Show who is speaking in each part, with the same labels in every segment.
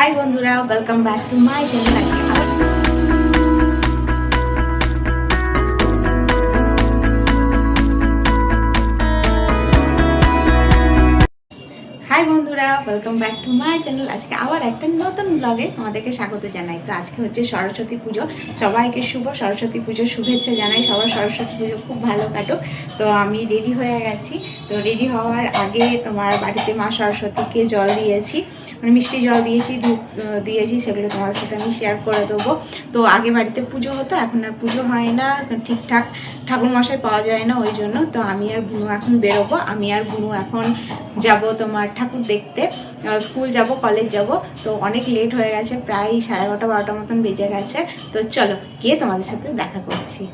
Speaker 1: High বন্ধুরা welcome back to my channel বন্ধুরা welcome back to my channel আজকে আবার একটা নতুন ব্লগে তোমাদেরকে স্বাগত জানাই। তো আজকে হচ্ছে সরস্বতী পুজো। সবাইকে শুভ সরস্বতী পুজোর শুভেচ্ছা জানাই। সবার সরস্বতী পুজো খুব ভালো কাটুক। তো আমি রেডি হয়ে গেছি। তো রেডি হওয়ার আগে তোমার বাড়িতে মা সরস্বতীকে জল দিয়েছি। মানে মিষ্টি জল দিয়েছি, ধূপ দিয়েছি, সেগুলো তোমার সাথে আমি শেয়ার করে দেবো। তো আগে বাড়িতে পুজো হতো, এখন আর পুজো হয় না, ঠিকঠাক ঠাকুর মশাই পাওয়া যায় না ওই জন্য। তো আমি আর বুনু এখন বেরোবো। আমি আর বুনু এখন যাব তোমার ঠাকুর দেখতে। স্কুল যাব কলেজ যাব। তো অনেক লেট হয়ে গেছে, প্রায় সাড়ে এগারোটা বারোটার মতন বেজে গেছে। তো চলো, গিয়ে তোমাদের সাথে দেখা করছি।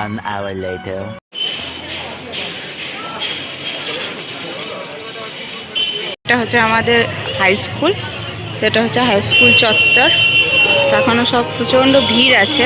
Speaker 2: One hour later.
Speaker 1: এটা হচ্ছে আমাদের হাই স্কুল এটা হচ্ছে হাই স্কুল চত্বর। এখনও সব প্রচণ্ড ভিড় আছে।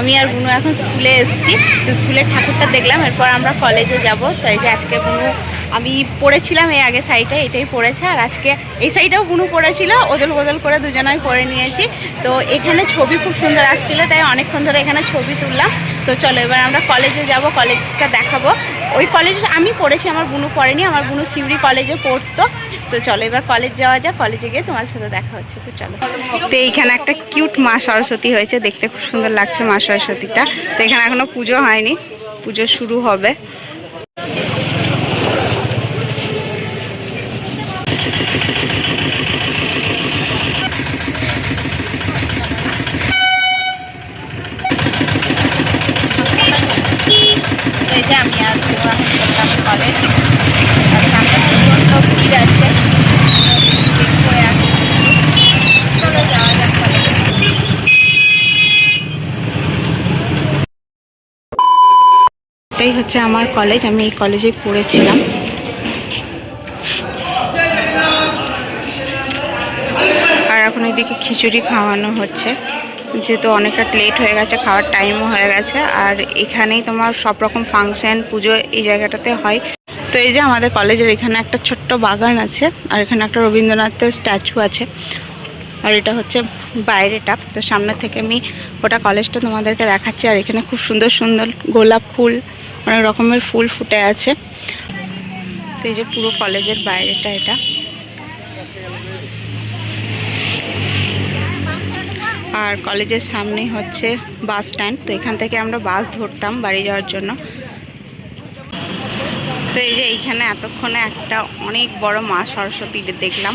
Speaker 1: আমি আর বুনু এখন স্কুলে এসেছি। স্কুলে ঠাকুরটা দেখলাম, এরপর আমরা কলেজে যাব। তাই যে আজকে বুনু, আমি পড়েছিলাম এই আগে সাইডে এটাই পড়েছে। আর আজকে এই সাইডটাও বুনু পড়েছিল ওদল বদল করে দুজনাই পড়ে নিয়েছি। তো এখানে ছবি খুব সুন্দর আসছিল, তাই অনেকক্ষণ ধরে এখানে ছবি তুললাম। তো চলো, এবার আমরা কলেজে যাব কলেজটা দেখাবো। ওই কলেজে আমি পড়েছি, আমার বুনু পড়েনি, আমার বুনু সিউড়ি কলেজে পড়তো। তো চলো এবার কলেজ যাওয়া যায় কলেজে গিয়ে তোমার সাথে দেখা হচ্ছে, তো চলো। তো এইখানে একটা কিউট মা সরস্বতী হয়েছে, দেখতে খুব সুন্দর লাগছে মা সরস্বতীটা। তো এখানে এখনও পুজো হয়নি, পুজো শুরু হবে তো এই যে আমি আর ও এখন চললাম কলেজ আর সামনে প্রচণ্ড ভিড় আছে ঠিক করে আছে চলো যাওয়া যাক কলেজে এটাই হচ্ছে আমার কলেজ আমি এই কলেজে পড়েছিলাম। আর এখন এদিকে খিচুড়ি খাওয়ানো হচ্ছে। যেহেতু অনেকটা লেট হয়ে গেছে, খাওয়ার টাইমও হয়ে গেছে। আর এখানেই তোমার সব রকম ফাংশন পুজো এই জায়গাটাতে হয়। তো এই যে আমাদের কলেজের এখানে একটা ছোট্ট বাগান আছে, আর এখানে একটা রবীন্দ্রনাথের স্ট্যাচু আছে। আর এটা হচ্ছে বাইরেটা। তো সামনে থেকে আমি ওটা কলেজটা তোমাদেরকে দেখাচ্ছি। আর এখানে খুব সুন্দর সুন্দর গোলাপ ফুল অনেক রকমের ফুল ফুটে আছে। তো এই যে পুরো কলেজের বাইরেটা এটা। আর কলেজের সামনেই হচ্ছে বাস স্ট্যান্ড। তো এখান থেকে আমরা বাস ধরতাম বাড়ি যাওয়ার জন্য। তো এই যে এইখানে এতক্ষণে একটা অনেক বড় মা সরস্বতী দেখলাম।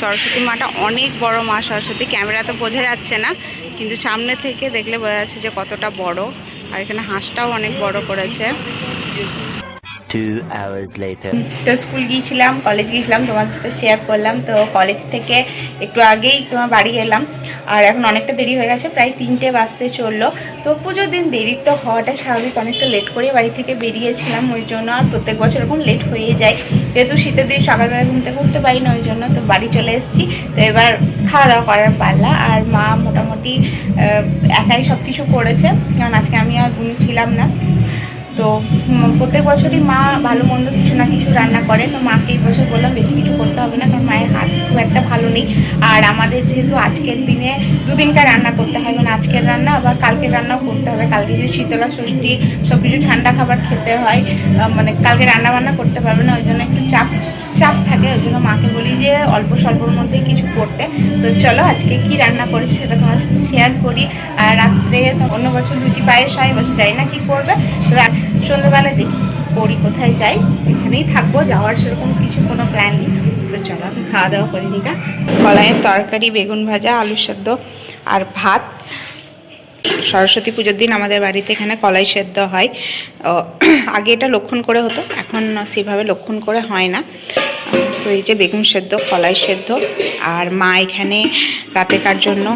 Speaker 1: সরস্বতী মাটা অনেক বড় মা সরস্বতী। ক্যামেরা তো বোঝা যাচ্ছে না, কিন্তু সামনে থেকে দেখলে বোঝা যাচ্ছে যে কতটা বড়। আর এখানে হাঁসটাও অনেক বড় করেছে।
Speaker 2: Two hours later.
Speaker 1: তো স্কুল গিয়েছিলাম কলেজ গিয়েছিলাম তোমার সাথে শেয়ার করলাম। তো কলেজ থেকে একটু আগেই তোমার বাড়ি এলাম। আর এখন অনেকটা দেরি হয়ে গেছে, প্রায় তিনটে বাজতে চলল। তো পুজোর দিন দেরি তো হওয়াটা স্বাভাবিক, অনেকটা লেট করে বাড়ি থেকে বেরিয়েছিলাম ওই জন্য, আর প্রত্যেক বছর এরকম লেট হয়ে যায়। যেহেতু শীতের দিন সকালবেলা ঘুমতে উঠতে পারি না ওই জন্য, তো বাড়ি চলে এসেছি। তো এবার খাওয়া দাওয়া করার পাল্লা আর মা মোটামুটি একাই সব কিছু করেছে। কারণ আজকে আমি আর গুনি ছিলাম না। তো প্রত্যেক বছরই মা ভালো মন্দ কিছু না কিছু রান্না করে। তো মাকে এই বছর বললাম বেশি কিছু করতে হবে না, কারণ মায়ের হাত খুব একটা ভালো নেই। আর আমাদের যেহেতু আজকের দিনে দুদিনকার রান্না করতে হয় মানে আজকের রান্না আবার কালকের রান্নাও করতে হবে। কালকে যে শীতলা ষষ্ঠী সব কিছু ঠান্ডা খাবার খেতে হয় মানে কালকে রান্না বান্না করতে পারবে না, ওই জন্য একটু চাপ থাকে ওই জন্য মাকে বলি যে অল্প স্বল্পর মধ্যে কিছু করতে। তো চলো আজকে কি রান্না করেছি সেটা তোমার সাথে শেয়ার করি। আর রাত্রে অন্য বছর লুচি পায়েস হয় বছর যাই না কি করবে। তো দেখি করি, কোথায় যাই। এখানেই থাকব, যাওয়ার সেরকম কিছু কোনো প্ল্যান নেই। তো চলো আমি খাওয়া দাওয়া করি নিকা কলাইয়ের তরকারি, বেগুন ভাজা আলু সেদ্ধ আর ভাত। সরস্বতী পুজোর দিন আমাদের বাড়িতে এখানে কলাই সেদ্ধ হয়। আগে এটা লক্ষণ করে হতো, এখন সেভাবে লক্ষণ করে হয় না। তো এই যে বেগুন সেদ্ধ, কলাই সেদ্ধ, আর মা এখানে রাতেকার জন্য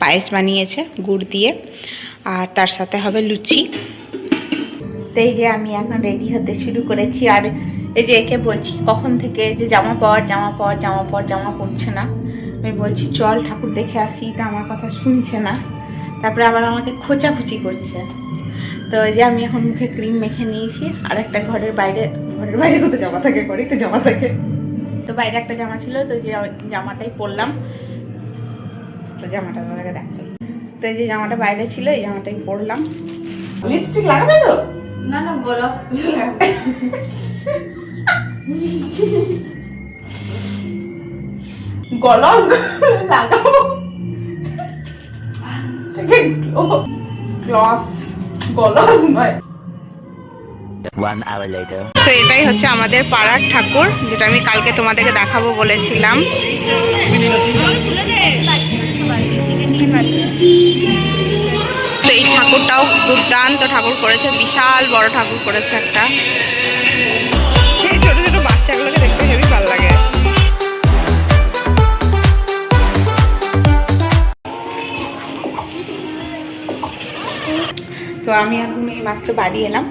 Speaker 1: পায়েস বানিয়েছে, গুড় দিয়ে, আর তার সাথে হবে লুচি। তো এই যে আমি এখন রেডি হতে শুরু করেছি, আর এই যে একে বলছি, কখন থেকে যে জামা পর জামা পর জামা পর, জামা পরছে না। আমি বলছি, চল ঠাকুর দেখে আসি, তা আমার কথা শুনছে না। তারপরে আবার আমাকে খোঁচাখুচি করছে। তো এই যে আমি এখন মুখে ক্রিম মেখে নিয়েছি আর একটা ঘরের বাইরে ঘরের বাইরে কোথাও জামা থাকে করি তো জামা থাকে। তো বাইরে একটা জামা ছিল তো যে জামাটাই পরলাম। তো জামাটা তোমাকে দেখ তো এই যে জামাটা বাইরে ছিল এই জামাটাই পরলাম। লিপস্টিক লাগাবে তো?
Speaker 3: না না গলস
Speaker 1: গলস লাগাবো। গ্লস গলস নয়।
Speaker 2: One hour later.
Speaker 1: তো এটাই হচ্ছে আমাদের পাড়ার ঠাকুর, যেটা আমি কালকে তোমাদেরকে দেখাবো বলেছিলাম। তো এই ঠাকুরটাও দুর্দান্ত ঠাকুর করেছে, বিশাল বড় ঠাকুর করেছে একটা। ছোট ছোট বাচ্চাগুলোকে দেখতে হেবি ভালো লাগে। তো আমি এখন এই মাত্র বাড়ি এলাম।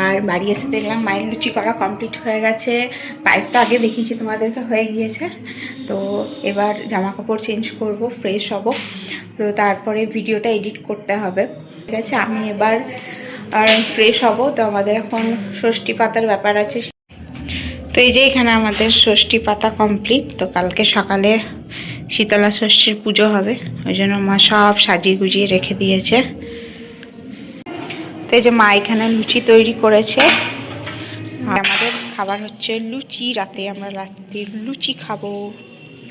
Speaker 1: আর বাড়ি এসে দেখলাম মায়ের লুচি করা কমপ্লিট হয়ে গেছে। পায়েস তো আগে দেখিয়েছি তোমাদেরকে, হয়ে গিয়েছে। তো এবার জামা কাপড় চেঞ্জ করব ফ্রেশ হব। তো তারপরে ভিডিওটা এডিট করতে হবে। ঠিক আছে, আমি এবার আর ফ্রেশ হব। তো আমাদের এখন ষষ্ঠী পাতার ব্যাপার আছে। তো এই যে এখানে আমাদের ষষ্ঠী পাতা কমপ্লিট তো কালকে সকালে শীতলা ষষ্ঠীর পুজো হবে। ওই জন্য মা সব সাজিয়ে গুজিয়ে রেখে দিয়েছে। তো এই যে মা এখানে লুচি তৈরি করেছে। আমাদের খাবার হচ্ছে লুচি। রাতে আমরা রাত্রির লুচি খাব।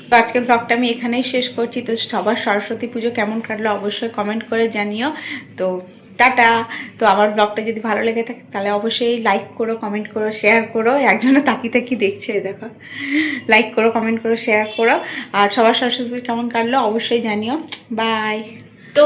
Speaker 1: তো আজকের ব্লগটা আমি এখানেই শেষ করছি। তো সবার সরস্বতী পুজো কেমন কাটলো অবশ্যই কমেন্ট করে জানিও। তো টাটা। তো আমার ব্লগটা যদি ভালো লেগে থাকে, তাহলে অবশ্যই লাইক করো কমেন্ট করো শেয়ার করো। একজনে তাকি তাকি দেখছে দেখো। লাইক করো কমেন্ট করো শেয়ার করো। আর সবার সরস্বতী কেমন কাটলো অবশ্যই জানিও। বাই
Speaker 3: তো